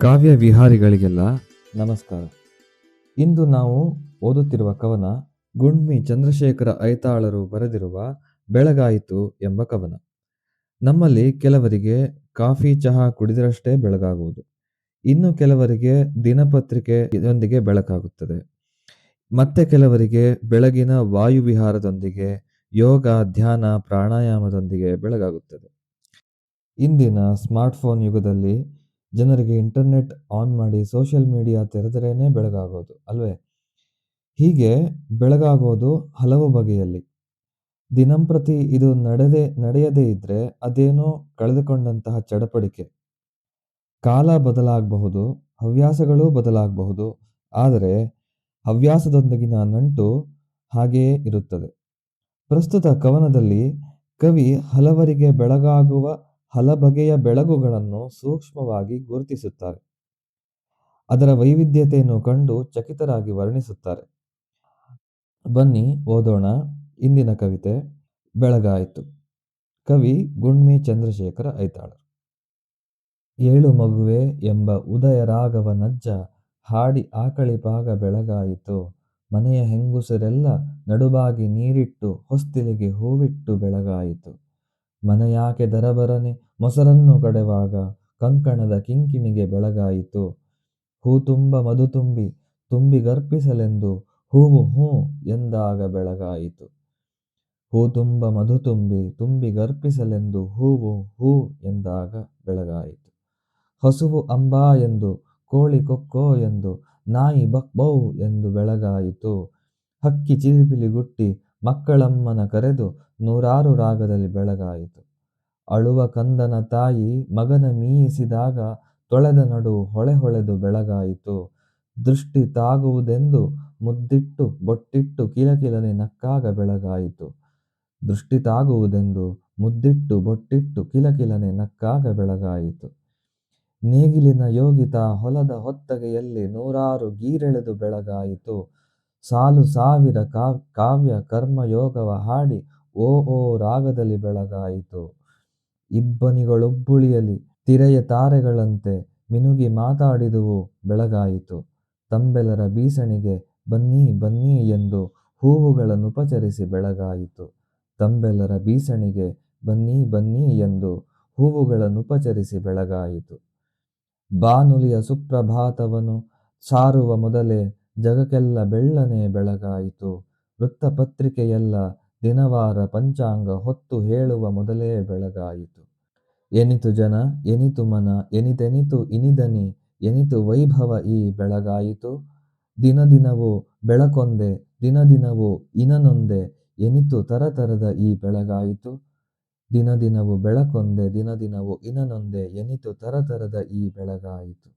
ಕಾವ್ಯ ವಿಹಾರಿಗಳಿಗೆಲ್ಲ ನಮಸ್ಕಾರ. ಇಂದು ನಾವು ಓದುತ್ತಿರುವ ಕವನ ಗುಂಡ್ಮಿ ಚಂದ್ರಶೇಖರ ಐತಾಳರು ಬರೆದಿರುವ ಬೆಳಗಾಯಿತು ಎಂಬ ಕವನ. ನಮ್ಮಲ್ಲಿ ಕೆಲವರಿಗೆ ಕಾಫಿ ಚಹಾ ಕುಡಿದರಷ್ಟೇ ಬೆಳಗಾಗುವುದು. ಇನ್ನು ಕೆಲವರಿಗೆ ದಿನಪತ್ರಿಕೆ ಇದೊಂದಿಗೆ ಬೆಳಕಾಗುತ್ತದೆ. ಮತ್ತೆ ಕೆಲವರಿಗೆ ಬೆಳಗಿನ ವಾಯುವಿಹಾರದೊಂದಿಗೆ, ಯೋಗ, ಧ್ಯಾನ, ಪ್ರಾಣಾಯಾಮದೊಂದಿಗೆ ಬೆಳಗಾಗುತ್ತದೆ. ಇಂದಿನ ಸ್ಮಾರ್ಟ್ಫೋನ್ ಯುಗದಲ್ಲಿ ಜನರಿಗೆ ಇಂಟರ್ನೆಟ್ ಆನ್ ಮಾಡಿ ಸೋಷಿಯಲ್ ಮೀಡಿಯಾ ತೆರೆದರೇನೆ ಬೆಳಗಾಗೋದು, ಅಲ್ವೇ? ಹೀಗೆ ಬೆಳಗಾಗೋದು ಹಲವು ಬಗೆಯಲ್ಲಿ. ದಿನಂಪ್ರತಿ ಇದು ನಡೆದೇ, ನಡೆಯದೇ ಇದ್ದರೆ ಅದೇನೋ ಕಳೆದುಕೊಂಡಂತಹ ಚಡಪಡಿಕೆ. ಕಾಲ ಬದಲಾಗಬಹುದು, ಹವ್ಯಾಸಗಳು ಬದಲಾಗಬಹುದು, ಆದರೆ ಹವ್ಯಾಸದೊಂದಿಗಿನ ನಂಟು ಹಾಗೆಯೇ ಇರುತ್ತದೆ. ಪ್ರಸ್ತುತ ಕವನದಲ್ಲಿ ಕವಿ ಹಲವರಿಗೆ ಬೆಳಗಾಗುವ ಹಲಬಗೆಯ ಬೆಳಗುಗಳನ್ನು ಸೂಕ್ಷ್ಮವಾಗಿ ಗುರುತಿಸುತ್ತಾರೆ. ಅದರ ವೈವಿಧ್ಯತೆಯನ್ನು ಕಂಡು ಚಕಿತರಾಗಿ ವರ್ಣಿಸುತ್ತಾರೆ. ಬನ್ನಿ, ಓದೋಣ. ಇಂದಿನ ಕವಿತೆ, ಬೆಳಗಾಯಿತು. ಕವಿ ಗುಣ್ಮಿ ಚಂದ್ರಶೇಖರ ಐತಾಳರು. ಏಳು ಮಗುವೆ ಎಂಬ ಉದಯ ರಾಗವ ನಜ್ಜ ಹಾಡಿ ಆಕಳಿಪಾಗ ಬೆಳಗಾಯಿತು. ಮನೆಯ ಹೆಂಗುಸರೆಲ್ಲ ನಡುಬಾಗಿ ನೀರಿಟ್ಟು ಹೊಸ್ತಿಲಿಗೆ ಹೂವಿಟ್ಟು ಬೆಳಗಾಯಿತು. ಮನೆಯಾಕೆ ದರಬರನೆ? ಮೊಸರನ್ನು ಕಡೆವಾಗ ಕಂಕಣದ ಕಿಂಕಿಣಿಗೆ ಬೆಳಗಾಯಿತು. ಹೂ ತುಂಬ ಮಧು ತುಂಬಿ ತುಂಬಿ ಗರ್ಪಿಸಲೆಂದು ಹೂವು ಹೂ ಎಂದಾಗ ಬೆಳಗಾಯಿತು. ಹೂ ತುಂಬ ಮಧು ತುಂಬಿ ತುಂಬಿ ಗರ್ಪಿಸಲೆಂದು ಹೂವು ಹೂ ಎಂದಾಗ ಬೆಳಗಾಯಿತು. ಹಸುವು ಅಂಬಾ ಎಂದು, ಕೋಳಿ ಕೊಕ್ಕೋ ಎಂದು, ನಾಯಿ ಬಕ್ ಬೌ ಎಂದು ಬೆಳಗಾಯಿತು. ಹಕ್ಕಿ ಚಿಲಿಪಿಲಿಗುಟ್ಟಿ ಮಕ್ಕಳಮ್ಮನ ಕರೆದು ನೂರಾರು ರಾಗದಲ್ಲಿ ಬೆಳಗಾಯಿತು. ಅಳುವ ಕಂದನ ತಾಯಿ ಮಗನ ಮೀಯಿಸಿದಾಗ ತೊಳೆದ ನಡು ಹೊಳೆ ಹೊಳೆದು ಬೆಳಗಾಯಿತು. ದೃಷ್ಟಿ ತಾಗುವುದೆಂದು ಮುದ್ದಿಟ್ಟು ಬೊಟ್ಟಿಟ್ಟು ಕಿಲಕಿಲನೆ ನಕ್ಕಾಗ ಬೆಳಗಾಯಿತು. ದೃಷ್ಟಿ ತಾಗುವುದೆಂದು ಮುದ್ದಿಟ್ಟು ಬೊಟ್ಟಿಟ್ಟು ಕಿಲಕಿಲನೆ ನಕ್ಕಾಗ ಬೆಳಗಾಯಿತು. ನೇಗಿಲಿನ ಯೋಗಿತ ಹೊಲದ ಹೊತ್ತಗೆಯಲ್ಲಿ ನೂರಾರು ಗೀರೆಳೆದು ಬೆಳಗಾಯಿತು. ಸಾಲು ಸಾವಿರ ಕಾವ್ಯ ಕರ್ಮಯೋಗವ ಹಾಡಿ ಓ ಓ ರಾಗದಲ್ಲಿ ಬೆಳಗಾಯಿತು. ಇಬ್ಬನಿಗಳೊಬ್ಬುಳಿಯಲಿ ತಿರೆಯ ತಾರೆಗಳಂತೆ ಮಿನುಗಿ ಮಾತಾಡಿದುವು, ಬೆಳಗಾಯಿತು. ತಂಬೆಲರ ಬೀಸಣಿಗೆ ಬನ್ನಿ ಬನ್ನಿ ಎಂದು ಹೂವುಗಳನ್ನು ಉಪಚರಿಸಿ ಬೆಳಗಾಯಿತು. ತಂಬೆಲರ ಬೀಸಣಿಗೆ ಬನ್ನಿ ಬನ್ನಿ ಎಂದು ಹೂವುಗಳನ್ನು ಉಪಚರಿಸಿ ಬೆಳಗಾಯಿತು. ಬಾನುಲಿಯ ಸುಪ್ರಭಾತವನು ಸಾರುವ ಮೊದಲೇ ಜಗಕ್ಕೆಲ್ಲ ಬೆಳ್ಳನೆ ಬೆಳಗಾಯಿತು. ವೃತ್ತಪತ್ರಿಕೆಯೆಲ್ಲ ದಿನವಾರ ಪಂಚಾಂಗ ಹೊತ್ತು ಹೇಳುವ ಮೊದಲೇ ಬೆಳಗಾಯಿತು. ಎನಿತು ಜನ, ಎನಿತು ಮನ, ಎನಿತೆನಿತು ಇನಿದನಿ, ಎನಿತು ವೈಭವ ಈ ಬೆಳಗಾಯಿತು. ದಿನದಿನವೂ ಬೆಳಕೊಂದೆ ದಿನದಿನವೂ ಇನನೊಂದೆ, ಎನಿತು ತರತರದ ಈ ಬೆಳಗಾಯಿತು. ದಿನದಿನವೂ ಬೆಳಕೊಂದೆ ದಿನದಿನವೂ ಇನನೊಂದೆ, ಎನಿತು ತರತರದ ಈ ಬೆಳಗಾಯಿತು.